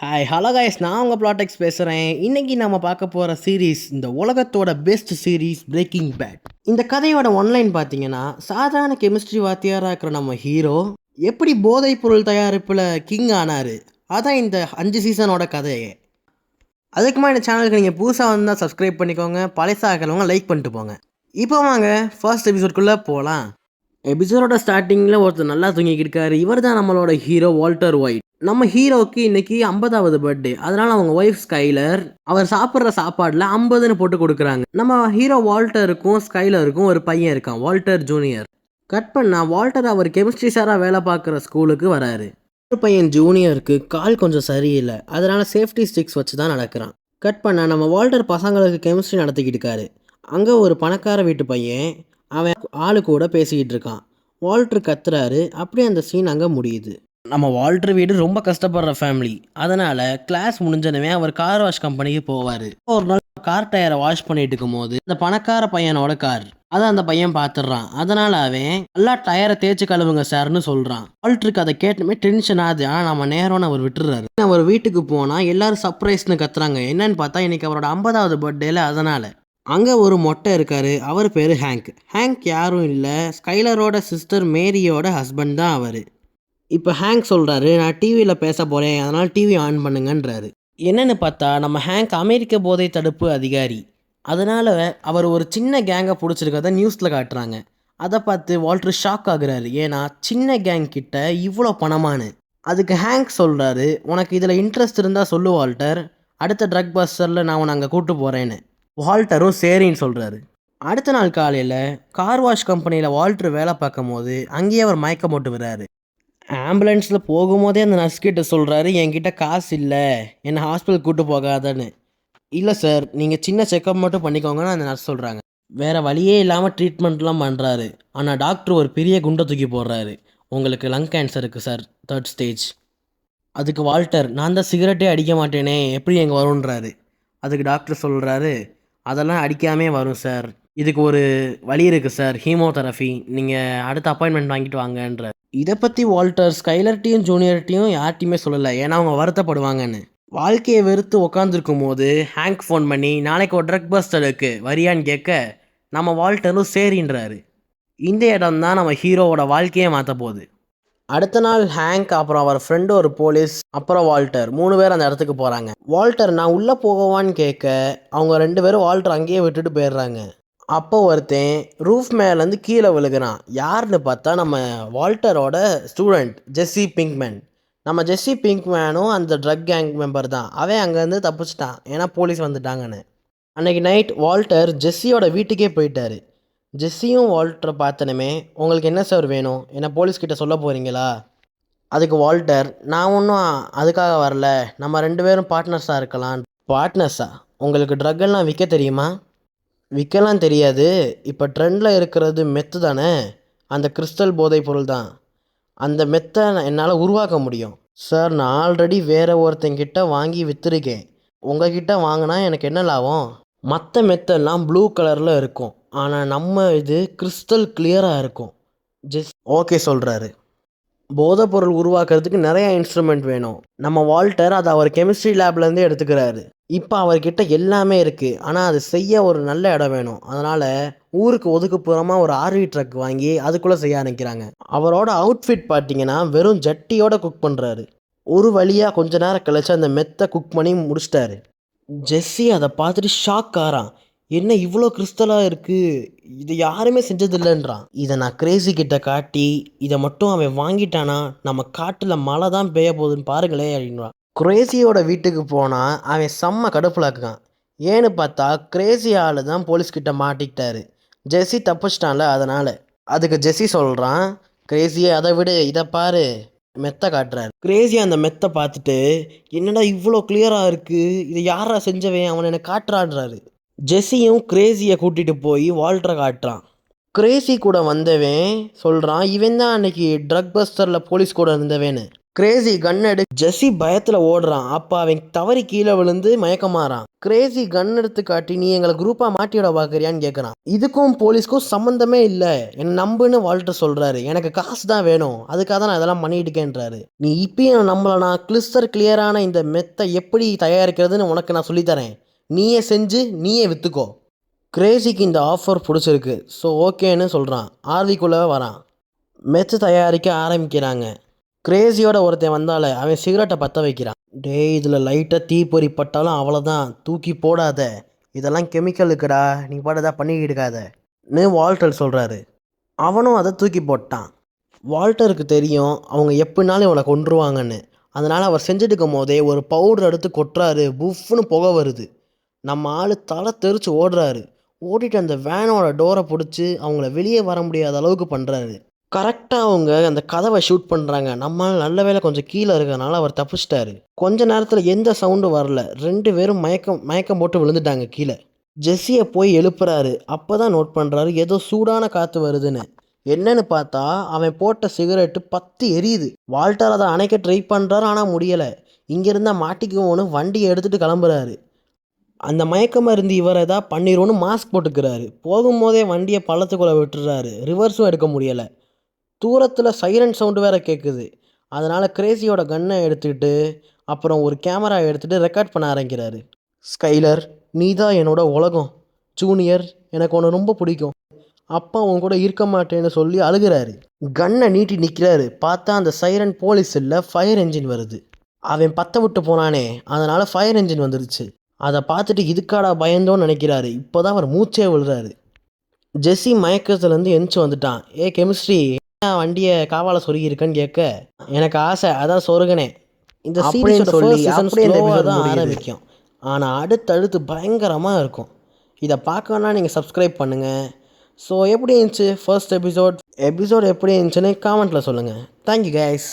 Hi hello guys நான் உங்கள் ப்ளாடெக்ஸ் பேசுகிறேன் இன்றைக்கி நம்ம பார்க்க போகிற சீரீஸ் இந்த உலகத்தோட பெஸ்ட் சீரீஸ் பிரேக்கிங் பேட் இந்த கதையோட ஒன்லைன் பார்த்தீங்கன்னா சாதாரண கெமிஸ்ட்ரி வாத்தியாராக இருக்கிற நம்ம ஹீரோ எப்படி போதைப் பொருள் தயாரிப்பில் கிங் ஆனார். அதான் இந்த அஞ்சு சீசனோட கதையே. அதுக்கு இந்த சேனலுக்கு நீங்கள் புதுசாக வந்தால் சப்ஸ்கிரைப் பண்ணிக்கோங்க. பழசாக லைக் பண்ணிட்டு போங்க. இப்போ வாங்க ஃபர்ஸ்ட் எபிசோட்குள்ளே போகலாம் எபிசோடோட ஸ்டார்டிங்கில் ஒருத்தர் நல்லா தூங்கிக்கிட்டு இருக்காரு. இவர் தான் நம்மளோட ஹீரோ வால்டர் ஒயிட் நம்ம ஹீரோவுக்கு இன்னைக்கு ஐம்பதாவது பர்த்டே அதனால அவங்க ஒய்ஃப் ஸ்கைலர் அவர் சாப்பிட்ற சாப்பாடில் ஐம்பதுன்னு போட்டு கொடுக்குறாங்க. நம்ம ஹீரோ வால்டருக்கும் ஸ்கைலருக்கும் ஒரு பையன் இருக்கான் வால்டர் ஜூனியர். கட் பண்ணா வால்டர் அவர் கெமிஸ்ட்ரி சாராக வேலை பார்க்குற ஸ்கூலுக்கு வராரு. ஒரு பையன் ஜூனியருக்கு கால் கொஞ்சம் சரியில்லை அதனால சேஃப்டி ஸ்டிக்ஸ் வச்சு தான் நடக்கிறான். கட் பண்ணா நம்ம வால்டர் பசங்களுக்கு கெமிஸ்ட்ரி நடத்திக்கிட்டு இருக்காரு. அங்கே ஒரு பணக்கார வீட்டு பையன் அவன் ஆளு கூட பேசிக்கிட்டு இருக்கான். வால்டர் கத்துறாரு அப்படியே அந்த சீன் அங்கே முடியுது. நம்ம வால்டர் வீடு ரொம்ப கஷ்டப்படுற ஃபேமிலி அதனால கிளாஸ் முடிஞ்சனவே அவர் கார் வாஷ் கம்பெனிக்கு போவார். ஒரு நாள் கார் டயரை வாஷ் பண்ணிட்டு இருக்கும்போது அந்த பணக்கார பையனோட கார் அதை அந்த பையன் பார்த்துடுறான். அதனால அவன் நல்லா டயரை தேய்ச்சி கழுவுங்க சார்னு சொல்கிறான் வால்ட்ருக்கு அதை கேட்டுமே டென்ஷன் ஆகுது. ஆனால் நம்ம நேரம்னு அவர் விட்டுறாரு அவர் வீட்டுக்கு போனால் எல்லாரும் சர்ப்ரைஸ்னு கத்துறாங்க. என்னன்னு பார்த்தா இன்னைக்கு அவரோட ஐம்பதாவது பர்த்டேல அதனால. அங்கே ஒரு மொட்டை இருக்காரு. அவர் பேர் ஹேங்க் ஹேங்க் யாரும் இல்லை. ஸ்கைலரோட சிஸ்டர் மேரியோட ஹஸ்பண்ட் தான் அவர். இப்போ ஹேங்க் சொல்கிறாரு நான் டிவியில் பேச போகிறேன் அதனால் டிவி ஆன் பண்ணுங்கன்றாரு. என்னென்னு பார்த்தா நம்ம ஹேங்க் அமெரிக்க போதை தடுப்பு அதிகாரி. அதனால் அவர் ஒரு சின்ன கேங்கை பிடிச்சிருக்கத நியூஸில் காட்டுறாங்க. அதை பார்த்து வால்ட்ரு ஷாக் ஆகுறாரு. ஏன்னா சின்ன கேங் கிட்ட இவ்வளோ பணமானு அதுக்கு ஹேங்க் சொல்கிறாரு உனக்கு இதில் இன்ட்ரெஸ்ட் இருந்தால் சொல்லு வால்டர் அடுத்த ட்ரக் பஸ்டரில் நான் உன்னை அங்கே கூட்டு போகிறேன்னு வால்டரும் சரின்னு சொல்கிறாரு அடுத்த நாள் காலையில் கார் வாஷ் கம்பெனியில் வால்ட்ரு வேலை பார்க்கும் போது அங்கேயே அவர் மயக்கம் போட்டு விடுறாரு. ஆம்புலன்ஸில் போகும்போதே அந்த நர்ஸ்கிட்ட சொல்கிறாரு என்கிட்ட காசு இல்லை. என்னை ஹாஸ்பிட்டல் கூப்பிட்டு போகாதன்னு. இல்லை சார் நீங்கள் சின்ன செக்கப் மட்டும் பண்ணிக்கோங்கன்னு அந்த நர்ஸ் சொல்கிறாங்க வேறு வழியே இல்லாமல் ட்ரீட்மெண்ட்லாம் பண்ணுறாரு ஆனால் டாக்டர் ஒரு பெரிய குண்டை தூக்கி போடுறாரு. உங்களுக்கு லங் கேன்சர் இருக்குது சார் தேர்ட் ஸ்டேஜ் அதுக்கு வால்டர் நான் தான் சிகரெட்டே அடிக்க மாட்டேனே. எப்படி எங்கே வரும்ன்றாரு. அதுக்கு டாக்டர் சொல்கிறாரு அதெல்லாம் அடிக்காமே வரும் சார் இதுக்கு ஒரு வழி இருக்குது சார் ஹீமோதெரபி நீங்கள் அடுத்த அப்பாயின்மெண்ட் வாங்கிட்டு வாங்கன்ற இதை பற்றி வால்டர் ஸ்கைலர்ட்டையும் ஜூனியர்ட்டையும் யார்ட்டையுமே சொல்லலை. ஏன்னா அவங்க வருத்தப்படுவாங்கன்னு. வாழ்க்கையை வெறுத்து உக்காந்துருக்கும் போது ஹேங்க் ஃபோன் பண்ணி நாளைக்கு ஒரு ட்ரக் பஸ்டருக்கு வரியான்னு கேட்க நம்ம வால்டரும் சரின்றாரு. இந்த இடம் தான் நம்ம ஹீரோவோட வாழ்க்கையை மாற்ற போகுது. அடுத்த நாள் ஹேங்க் அப்புறம் அவர் ஃப்ரெண்டு ஒரு போலீஸ் அப்புறம் வால்டர். மூணு பேர் அந்த இடத்துக்கு போகிறாங்க வால்டர் நான் உள்ளே போகவான்னு கேட்க அவங்க ரெண்டு பேரும் வால்டர் அங்கேயே விட்டுட்டு போயிடுறாங்க. அப்போ ஒருத்தன் ரூஃப் மேலேருந்து கீழே விழுகிறான். யாருன்னு பார்த்தா நம்ம வால்டரோட ஸ்டூடெண்ட் ஜெஸ்ஸி பிங்க்மேன் நம்ம ஜெஸ்ஸி பிங்க்மேனும் அந்த ட்ரக் கேங் மெம்பர் தான். அவன் அங்கேருந்து தப்பிச்சிட்டான். ஏன்னா போலீஸ் வந்துட்டாங்கன்னு. அன்றைக்கி நைட் வால்டர் ஜெஸ்ஸியோட வீட்டுக்கே போயிட்டார். ஜெஸ்ஸியும் வால்டரை பார்த்தனுமே உங்களுக்கு என்ன சார் வேணும்? என்ன போலீஸ்கிட்ட சொல்ல போகிறீங்களா அதுக்கு வால்டர் நான் ஒன்றும் அதுக்காக வரல. நம்ம ரெண்டு பேரும் பார்ட்னர்ஸாக இருக்கலாம் பார்ட்னர்ஸா உங்களுக்கு ட்ரக் எல்லாம் விற்க தெரியுமா? விற்கலாம் தெரியாது. இப்போ ட்ரெண்டில் இருக்கிறது மெத்து தானே? அந்த கிறிஸ்டல் போதைப் பொருள் தான். அந்த மெத்தை என்னால் உருவாக்க முடியும். சார் நான் ஆல்ரெடி வேறு ஒருத்தங்கிட்ட வாங்கி விற்றுருக்கேன் உங்ககிட்ட வாங்கினா எனக்கு என்ன லாபம்? மற்ற மெத்தெல்லாம் ப்ளூ கலரில் இருக்கும். ஆனால் நம்ம இது கிறிஸ்டல் கிளியராக இருக்கும். ஜஸ்ட் ஓகே சொல்கிறாரு போதைப்பொருள் உருவாக்குறதுக்கு நிறையா இன்ஸ்ட்ருமெண்ட் வேணும். நம்ம வால்டர் அதை அவர் கெமிஸ்ட்ரி லேப்லேருந்து எடுத்துக்கிறாரு. இப்போ அவர்கிட்ட எல்லாமே இருக்குது ஆனால் அது செய்ய ஒரு நல்ல இடம் வேணும். அதனால் ஊருக்கு ஒதுக்குப்புறமாக ஒரு ஆர்வி ட்ரக் வாங்கி அதுக்குள்ளே செய்ய ஆரம்பிக்கிறாங்க. அவரோட அவுட்ஃபிட் பார்த்தீங்கன்னா வெறும் ஜட்டியோட குக் பண்ணுறாரு ஒரு வழியாக கொஞ்ச நேரம் கழிச்சு அந்த மெத்தை குக் பண்ணி முடிச்சிட்டாரு. ஜெஸ்ஸி அதை பார்த்துட்டு ஷாக் ஆறான். என்ன இவ்வளோ கிறிஸ்டலாக இருக்குது இதை யாருமே செஞ்சதில்லைன்றான். இதை நான் கிரேசி கிட்ட காட்டி இதை மட்டும் அவன் வாங்கிட்டானா? நம்ம காட்டில் மழை தான் பெய்ய போகுதுன்னு பாருங்களே அப்படின்றான். கிரேசியோட வீட்டுக்கு போனால் அவன் செம்ம கடுப்பில் இருக்கான். ஏன்னு பார்த்தா கிரேசி ஆள் தான் போலீஸ்கிட்ட மாட்டிக்கிட்டாரு. ஜெஸ்ஸி தப்பிச்சிட்டான்ல அதனால். அதுக்கு ஜெஸ்ஸி சொல்கிறான் கிரேசியை அதை விடு இதை பாரு. மெத்தை காட்டுறாரு. கிரேசி அந்த மெத்தை பார்த்துட்டு என்னடா இவ்வளோ கிளியராக இருக்குது இதை யாரா செஞ்சவன்? அவன் என்னை காட்டுறான்றாரு. ஜெஸ்ஸியும் கிரேசியை கூட்டிகிட்டு போய் வால்ட்ரை காட்டுறான். கிரேசி கூட வந்தவன் சொல்கிறான் இவன் தான் அன்னைக்கு ட்ரக் பஸ்டரில் போலீஸ் கூட இருந்தவன்னு. கிரேசி கன் எடு ஜெஸ்ஸி பயத்தில் ஓடுறான். அப்போ அவன் தவறி கீழே விழுந்து மயக்கமாறான். கிரேசி கன் எடுத்து காட்டி நீ எங்களை குரூப்பாக மாட்டிவிட பார்க்குறியான்னு கேட்குறான் இதுக்கும் போலீஸ்க்கும் சம்மந்தமே இல்லை. என்னை நம்புன்னு வால்டர் சொல்கிறாரு எனக்கு காசு தான் வேணும். அதுக்காக தான் நான் இதெல்லாம் பண்ணிட்டு இருக்கேன்றாரு. நீ இப்பயும் நான் கிளிஸ்டர் கிளியரான இந்த மெத்தை எப்படி தயாரிக்கிறதுன்னு உனக்கு நான் சொல்லித்தரேன் நீயே செஞ்சு நீயே விற்றுக்கோ கிரேசிக்கு இந்த ஆஃபர் பிடிச்சிருக்கு. ஸோ ஓகேன்னு சொல்கிறான் ஆர்விக்குள்ளே வரான். மெத்து தயாரிக்க ஆரம்பிக்கிறாங்க. கிரேசியோட ஒருத்தன் வந்தால அவன் சிகரெட்டை பற்ற வைக்கிறான். டேய் இதில் லைட்டாக தீப்பொறி பட்டாலும் அவ்வளோதான் தூக்கி போடாத. இதெல்லாம் கெமிக்கலுக்குடா நீ பாடதா பண்ணிக்கிட்டு இருக்காதன்னு வால்டர் சொல்கிறாரு அவனும் அதை தூக்கி போட்டான். வால்டருக்கு தெரியும் அவங்க எப்படினாலும் இவனை கொன்றுவாங்கன்னு. அதனால் அவர் செஞ்சுட்டு இருக்கும் போதே ஒரு பவுடர் எடுத்து கொட்டுறாரு. புஃப்னு புகை வருது. நம்ம ஆள் தலை தெரிச்சு ஓடுறாரு. ஓடிட்டு அந்த வேனோட டோரை பிடிச்சி அவங்கள வெளியே வர முடியாத அளவுக்கு பண்ணுறாரு கரெக்டாக அவங்க அந்த கதவை ஷூட் பண்ணுறாங்க நம்மளால் நல்ல வேளை கொஞ்சம் கீழே இருக்கிறனால அவர் தப்பிச்சிட்டாரு. கொஞ்ச நேரத்தில் எந்த சவுண்டும் வரல. ரெண்டு பேரும் மயக்கம் மயக்கம் போட்டு விழுந்துட்டாங்க கீழே. ஜெஸ்ஸியை போய் எழுப்புறாரு. அப்போ தான் நோட் பண்ணுறாரு ஏதோ சூடான காற்று வருதுன்னு. என்னன்னு பார்த்தா அவன் போட்ட சிகரெட்டு பத்து எரியுது. வால்டர் அதை அணைக்க ட்ரை பண்ணுறாரு ஆனால் முடியலை. இங்கேருந்தா மாட்டிக்குவோன்னு வண்டியை எடுத்துகிட்டு கிளம்புறாரு. அந்த மயக்க மருந்து இவர் எதா பண்ணிடுவோன்னு மாஸ்க் போட்டுக்கிறாரு. போகும்போதே வண்டியை பள்ளத்துக்குள்ளே விட்டுறாரு. ரிவர்ஸும் எடுக்க முடியலை. தூரத்தில் சைரன் சவுண்டு வேற கேட்குது அதனால் கிரேசியோட கன்னை எடுத்துக்கிட்டு அப்புறம் ஒரு கேமரா எடுத்துகிட்டு ரெக்கார்ட் பண்ண ஆரம்பிக்கிறாரு. ஸ்கைலர் நீ தான் என்னோட உலகம். ஜூனியர் எனக்கு உன்னை ரொம்ப பிடிக்கும். அப்பா உன் கூட இருக்க மாட்டேன்னு சொல்லி அழுகிறாரு. கன்னை நீட்டி நிற்கிறாரு பார்த்தா அந்த சைரன் போலீஸ் இல்லை ஃபயர் என்ஜின் வருது. அவன் பற்ற விட்டு போனானே. அதனால் ஃபயர் என்ஜின் வந்துருச்சு. அதை பார்த்துட்டு இதுக்காடா பயந்தோன்னு நினைக்கிறாரு. இப்போ தான் அவர் மூச்சே விழுறாரு. ஜெஸ்ஸி மயக்கத்துலேருந்து எந்திச்சு வந்துட்டான். ஏ கெமிஸ்ட்ரி வண்டியை காவால சொருகியிருக்கேன்னு கேட்க? எனக்கு ஆசை அதான் சொருகனே. இந்த சீரிஸோட சொல்லி அப்படியே தான். ஆரம்பிக்கும். ஆனால் அடுத்தடுத்து பயங்கரமாக இருக்கும். இதை பார்க்கணுன்னா நீங்கள் சப்ஸ்கிரைப் பண்ணுங்கள் ஸோ எப்படி இருந்துச்சு ஃபர்ஸ்ட் எபிசோட் எபிசோட் எப்படி இருந்துச்சுன்னு காமெண்ட்டில் சொல்லுங்கள் தேங்க்யூ கைஸ்